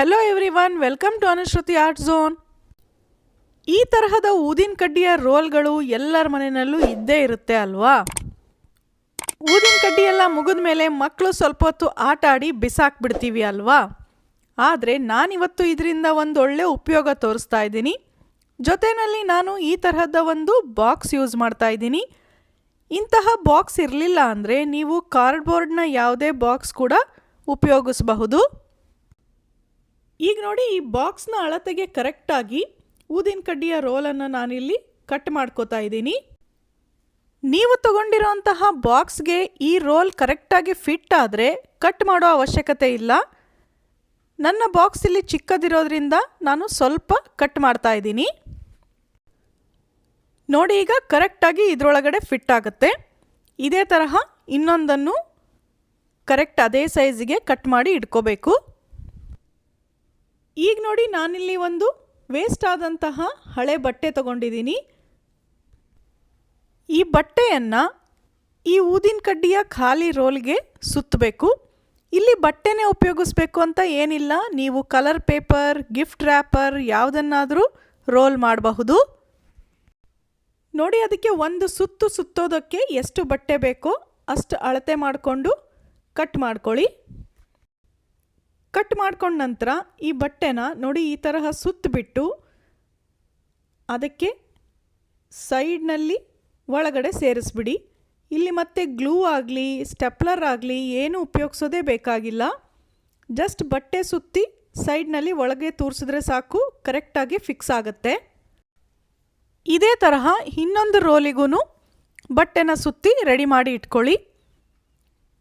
Hello everyone welcome to Anushruti art zone ಈ ತರಹದ ಊದಿನ ಕಡ್ಡಿಯ ರೋಲ್ಗಳು ಎಲ್ಲರ ಮನೆಯಲ್ಲೂ ಇದ್ದೇ ಇರುತ್ತೆ ಅಲ್ವಾ? ಊದಿನ ಕಡ್ಡಿಯೆಲ್ಲ ಮುಗಿದ ಮೇಲೆ ಮಕ್ಕಳು ಸ್ವಲ್ಪ ಹೊತ್ತು ಆಟ ಆಡಿ ಬಿಸಾಕ್ಬಿಡ್ತೀವಿ ಅಲ್ವಾ? ಆದರೆ ನಾನಿವತ್ತು ಇದರಿಂದ ಒಂದು ಒಳ್ಳೆ ಉಪಯೋಗ ತೋರಿಸ್ತಾ ಇದ್ದೀನಿ. ಜೊತೆಯಲ್ಲಿ ನಾನು ಈ ತರಹದ ಒಂದು ಬಾಕ್ಸ್ ಯೂಸ್ ಮಾಡ್ತಾ ಇದ್ದೀನಿ. ಇಂತಹ ಬಾಕ್ಸ್ ಇರಲಿಲ್ಲ ಅಂದರೆ ನೀವು ಕಾರ್ಡ್ಬೋರ್ಡ್ನ ಯಾವುದೇ ಬಾಕ್ಸ್ ಕೂಡ ಉಪಯೋಗಿಸಬಹುದು. ಈಗ ನೋಡಿ ಈ ಬಾಕ್ಸ್ನ ಅಳತೆಗೆ ಕರೆಕ್ಟಾಗಿ ಊದಿನ ಕಡ್ಡಿಯ ರೋಲನ್ನು ನಾನಿಲ್ಲಿ ಕಟ್ ಮಾಡ್ಕೋತಾ ಇದ್ದೀನಿ. ನೀವು ತಗೊಂಡಿರೋಂತಹ ಬಾಕ್ಸ್ಗೆ ಈ ರೋಲ್ ಕರೆಕ್ಟಾಗಿ ಫಿಟ್ ಆದರೆ ಕಟ್ ಮಾಡೋ ಅವಶ್ಯಕತೆ ಇಲ್ಲ. ನನ್ನ ಬಾಕ್ಸ್ ಇಲ್ಲಿ ಚಿಕ್ಕದಿರೋದ್ರಿಂದ ನಾನು ಸ್ವಲ್ಪ ಕಟ್ ಮಾಡ್ತಾ ಇದ್ದೀನಿ. ನೋಡಿ ಈಗ ಕರೆಕ್ಟಾಗಿ ಇದರೊಳಗಡೆ ಫಿಟ್ ಆಗುತ್ತೆ. ಇದೇ ತರಹ ಇನ್ನೊಂದನ್ನು ಕರೆಕ್ಟ್ ಅದೇ ಸೈಜಿಗೆ ಕಟ್ ಮಾಡಿ ಇಟ್ಕೋಬೇಕು. ಈಗ ನೋಡಿ ನಾನಿಲ್ಲಿ ಒಂದು ವೇಸ್ಟ್ ಆದಂತಹ ಹಳೆ ಬಟ್ಟೆ ತಗೊಂಡಿದ್ದೀನಿ. ಈ ಬಟ್ಟೆಯನ್ನು ಈ ಊದಿನ ಕಡ್ಡಿಯ ಖಾಲಿ ರೋಲ್ಗೆ ಸುತ್ತಬೇಕು. ಇಲ್ಲಿ ಬಟ್ಟೆನೇ ಉಪಯೋಗಿಸ್ಬೇಕು ಅಂತ ಏನಿಲ್ಲ. ನೀವು ಕಲರ್ ಪೇಪರ್ ಗಿಫ್ಟ್ ರ್ಯಾಪರ್ ಯಾವುದನ್ನಾದರೂ ರೋಲ್ ಮಾಡಬಹುದು. ನೋಡಿ ಅದಕ್ಕೆ ಒಂದು ಸುತ್ತು ಸುತ್ತೋದಕ್ಕೆ ಎಷ್ಟು ಬಟ್ಟೆ ಬೇಕೋ ಅಷ್ಟು ಅಳತೆ ಮಾಡಿಕೊಂಡು ಕಟ್ ಮಾಡ್ಕೊಳ್ಳಿ. ಕಟ್ ಮಾಡ್ಕೊಂಡ ನಂತರ ಈ ಬಟ್ಟೆನ ನೋಡಿ ಈ ತರಹ ಸುತ್ತಬಿಟ್ಟು ಅದಕ್ಕೆ ಸೈಡ್ನಲ್ಲಿ ಒಳಗಡೆ ಸೇರಿಸ್ಬಿಡಿ. ಇಲ್ಲಿ ಮತ್ತೆ ಗ್ಲೂ ಆಗಲಿ ಸ್ಟೆಪ್ಲರ್ ಆಗಲಿ ಏನು ಉಪಯೋಗಿಸೋದೇ ಬೇಕಾಗಿಲ್ಲ. ಜಸ್ಟ್ ಬಟ್ಟೆ ಸುತ್ತಿ ಸೈಡ್ನಲ್ಲಿ ಒಳಗೆ ತೋರಿಸಿದ್ರೆ ಸಾಕು ಕರೆಕ್ಟಾಗಿ ಫಿಕ್ಸ್ ಆಗುತ್ತೆ. ಇದೇ ತರಹ ಇನ್ನೊಂದು ರೋಲಿಗೂ ಬಟ್ಟೆನ ಸುತ್ತಿ ರೆಡಿ ಮಾಡಿ ಇಟ್ಕೊಳ್ಳಿ.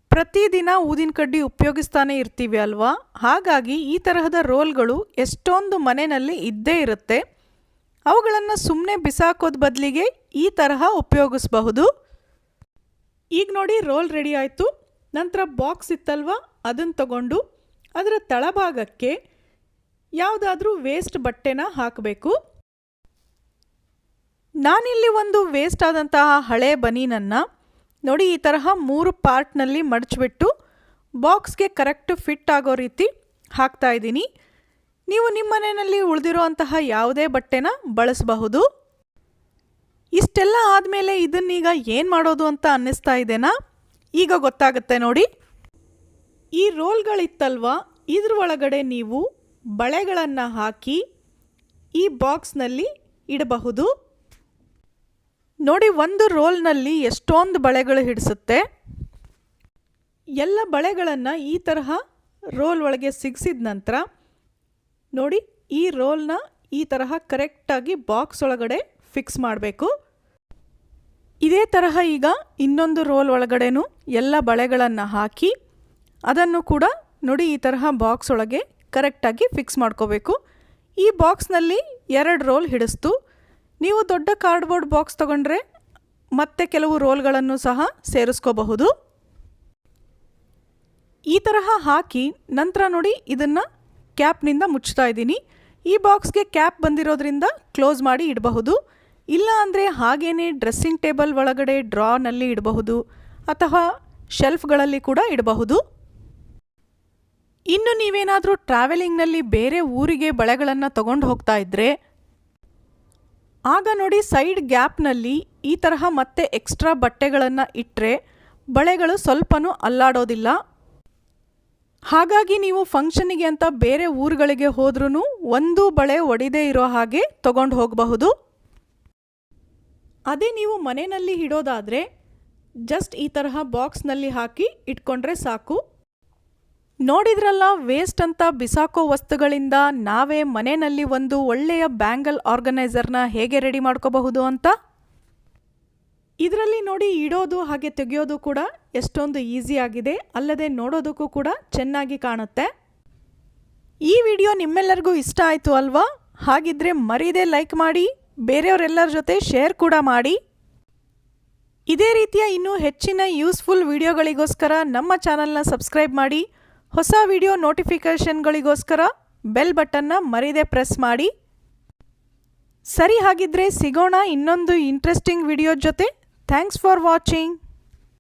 ಪ್ರತಿದಿನ ಊದಿನ ಕಡ್ಡಿ ಉಪಯೋಗಿಸ್ತಾನೆ ಇರ್ತೀವಿ ಅಲ್ವಾ? ಹಾಗಾಗಿ ಈ ತರಹದ ರೋಲ್ಗಳು ಎಷ್ಟೊಂದು ಮನೆಯಲ್ಲಿ ಇದ್ದೇ ಇರುತ್ತೆ. ಅವುಗಳನ್ನು ಸುಮ್ಮನೆ ಬಿಸಾಕೋದ್ ಬದಲಿಗೆ ಈ ತರಹ ಉಪಯೋಗಿಸಬಹುದು. ಈಗ ನೋಡಿ ರೋಲ್ ರೆಡಿ ಆಯಿತು. ನಂತರ ಬಾಕ್ಸ್ ಇತ್ತಲ್ವ? ಅದನ್ನು ತಗೊಂಡು ಅದರ ತಳಭಾಗಕ್ಕೆ ಯಾವುದಾದ್ರೂ ವೇಸ್ಟ್ ಬಟ್ಟೆನ ಹಾಕಬೇಕು. ನಾನಿಲ್ಲಿ ಒಂದು ವೇಸ್ಟ್ ಆದಂತಹ ಹಳೆ ಬನೀನನ್ನು ನೋಡಿ, ಈ ತರಹ ಮೂರು ಪಾರ್ಟ್ನಲ್ಲಿ ಮಡಚಿಬಿಟ್ಟು ಬಾಕ್ಸ್ಗೆ ಕರೆಕ್ಟ್ ಫಿಟ್ ಆಗೋ ರೀತಿ ಹಾಕ್ತಾ ಇದ್ದೀನಿ. ನೀವು ನಿಮ್ಮ ಮನೆಯಲ್ಲಿ ಉಳಿದಿರೋ ಅಂತಹ ಯಾವುದೇ ಬಟ್ಟೆನ ಬಳಸಬಹುದು. ಇಷ್ಟೆಲ್ಲ ಆದಮೇಲೆ ಇದನ್ನೀಗ ಏನು ಮಾಡೋದು ಅಂತ ಅನ್ನಿಸ್ತಾ ಇದೆನಾ? ಈಗ ಗೊತ್ತಾಗುತ್ತೆ ನೋಡಿ. ಈ ರೋಲ್ಗಳಿತ್ತಲ್ವ? ಇದ್ರ ಒಳಗಡೆ ನೀವು ಬಳೆಗಳನ್ನು ಹಾಕಿ ಈ ಬಾಕ್ಸ್ನಲ್ಲಿ ಇಡಬಹುದು. ನೋಡಿ, ಒಂದು ರೋಲ್ನಲ್ಲಿ ಎಷ್ಟೊಂದು ಬಳೆಗಳು ಹಿಡಿಸುತ್ತೆ? ಎಲ್ಲ ಬಳೆಗಳನ್ನು ಈ ತರಹ ರೋಲ್ ಒಳಗೆ ಸಿಗಿಸಿದ ನಂತರ, ನೋಡಿ, ಈ ರೋಲ್ನ ಈ ತರಹ ಕರೆಕ್ಟಾಗಿ ಬಾಕ್ಸ್ ಒಳಗಡೆ ಫಿಕ್ಸ್ ಮಾಡಬೇಕು. ಇದೇ ತರಹ ಈಗ ಇನ್ನೊಂದು ರೋಲ್ ಒಳಗಡೆನೂ ಎಲ್ಲ ಬಳೆಗಳನ್ನು ಹಾಕಿ, ಅದನ್ನು ಕೂಡ ನೋಡಿ, ಈ ತರಹ ಬಾಕ್ಸ್ ಒಳಗೆ ಕರೆಕ್ಟಾಗಿ ಫಿಕ್ಸ್ ಮಾಡ್ಕೋಬೇಕು. ಈ ಬಾಕ್ಸ್ನಲ್ಲಿ ಎರಡು ರೋಲ್ ಹಿಡಿಸ್ತು. ನೀವು ದೊಡ್ಡ ಕಾರ್ಡ್ಬೋರ್ಡ್ ಬಾಕ್ಸ್ ತಗೊಂಡ್ರೆ ಮತ್ತೆ ಕೆಲವು ರೋಲ್ಗಳನ್ನು ಸಹ ಸೇರಿಸ್ಕೋಬಹುದು. ಈ ತರಹ ಹಾಕಿ ನಂತರ ನೋಡಿ ಇದನ್ನು ಕ್ಯಾಪ್ನಿಂದ ಮುಚ್ತಾ ಇದ್ದೀನಿ. ಈ ಬಾಕ್ಸ್ಗೆ ಕ್ಯಾಪ್ ಬಂದಿರೋದ್ರಿಂದ ಕ್ಲೋಸ್ ಮಾಡಿ ಇಡಬಹುದು. ಇಲ್ಲ ಅಂದರೆ ಹಾಗೇ ಡ್ರೆಸ್ಸಿಂಗ್ ಟೇಬಲ್ ಒಳಗಡೆ ಡ್ರಾನಲ್ಲಿ ಇಡಬಹುದು ಅಥವಾ ಶೆಲ್ಫ್ಗಳಲ್ಲಿ ಕೂಡ ಇಡಬಹುದು. ಇನ್ನು ನೀವೇನಾದರೂ ಟ್ರಾವೆಲಿಂಗ್ನಲ್ಲಿ ಬೇರೆ ಊರಿಗೆ ಬಳೆಗಳನ್ನು ತಗೊಂಡು ಹೋಗ್ತಾ ಇದ್ದರೆ ಆಗ ನೋಡಿ ಸೈಡ್ ಗ್ಯಾಪ್ನಲ್ಲಿ ಈ ತರಹ ಮತ್ತೆ ಎಕ್ಸ್ಟ್ರಾ ಬಟ್ಟೆಗಳನ್ನು ಇಟ್ಟರೆ ಬಳೆಗಳು ಸ್ವಲ್ಪನೂ ಅಲ್ಲಾಡೋದಿಲ್ಲ. ಹಾಗಾಗಿ ನೀವು ಫಂಕ್ಷನಿಗೆ ಅಂತ ಬೇರೆ ಊರುಗಳಿಗೆ ಹೋದ್ರೂ ಒಂದು ಬಳೆ ಒಡಿದೇ ಇರೋ ಹಾಗೆ ತಗೊಂಡು ಹೋಗಬಹುದು. ಅದೇ ನೀವು ಮನೆಯಲ್ಲಿ ಇಡೋದಾದರೆ ಜಸ್ಟ್ ಈ ತರಹ ಬಾಕ್ಸ್ನಲ್ಲಿ ಹಾಕಿ ಇಟ್ಕೊಂಡ್ರೆ ಸಾಕು. ನೋಡಿದ್ರಲ್ಲ ವೇಸ್ಟ್ ಅಂತ ಬಿಸಾಕೋ ವಸ್ತುಗಳಿಂದ ನಾವೇ ಮನೆಯಲ್ಲಿ ಒಂದು ಒಳ್ಳೆಯ ಬ್ಯಾಂಗಲ್ ಆರ್ಗನೈಸರ್ನ ಹೇಗೆ ರೆಡಿ ಮಾಡ್ಕೋಬಹುದು ಅಂತ? ಇದರಲ್ಲಿ ನೋಡಿ ಇಡೋದು ಹಾಗೆ ತೆಗೆಯೋದು ಕೂಡ ಎಷ್ಟೊಂದು ಈಸಿ ಆಗಿದೆ, ಅಲ್ಲದೆ ನೋಡೋದಕ್ಕೂ ಕೂಡ ಚೆನ್ನಾಗಿ ಕಾಣುತ್ತೆ. ಈ ವಿಡಿಯೋ ನಿಮ್ಮೆಲ್ಲರಿಗೂ ಇಷ್ಟ ಆಯಿತು ಅಲ್ವಾ? ಹಾಗಿದ್ರೆ ಮರೀದೆ ಲೈಕ್ ಮಾಡಿ, ಬೇರೆಯವರೆಲ್ಲರ ಜೊತೆ ಶೇರ್ ಕೂಡ ಮಾಡಿ. ಇದೇ ರೀತಿಯ ಇನ್ನೂ ಹೆಚ್ಚಿನ ಯೂಸ್ಫುಲ್ ವಿಡಿಯೋಗಳಿಗೋಸ್ಕರ ನಮ್ಮ ಚಾನಲ್ನ ಸಬ್ಸ್ಕ್ರೈಬ್ ಮಾಡಿ. ಹೊಸ ವಿಡಿಯೋ ನೋಟಿಫಿಕೇಷನ್ಗಳಿಗೋಸ್ಕರ ಬೆಲ್ ಬಟನ್ನ ಮರೀದೆ ಪ್ರೆಸ್ ಮಾಡಿ. ಸರಿ ಹಾಗಿದ್ರೆ ಸಿಗೋಣ ಇನ್ನೊಂದು ಇಂಟ್ರೆಸ್ಟಿಂಗ್ ವಿಡಿಯೋ ಜೊತೆ. Thanks for watching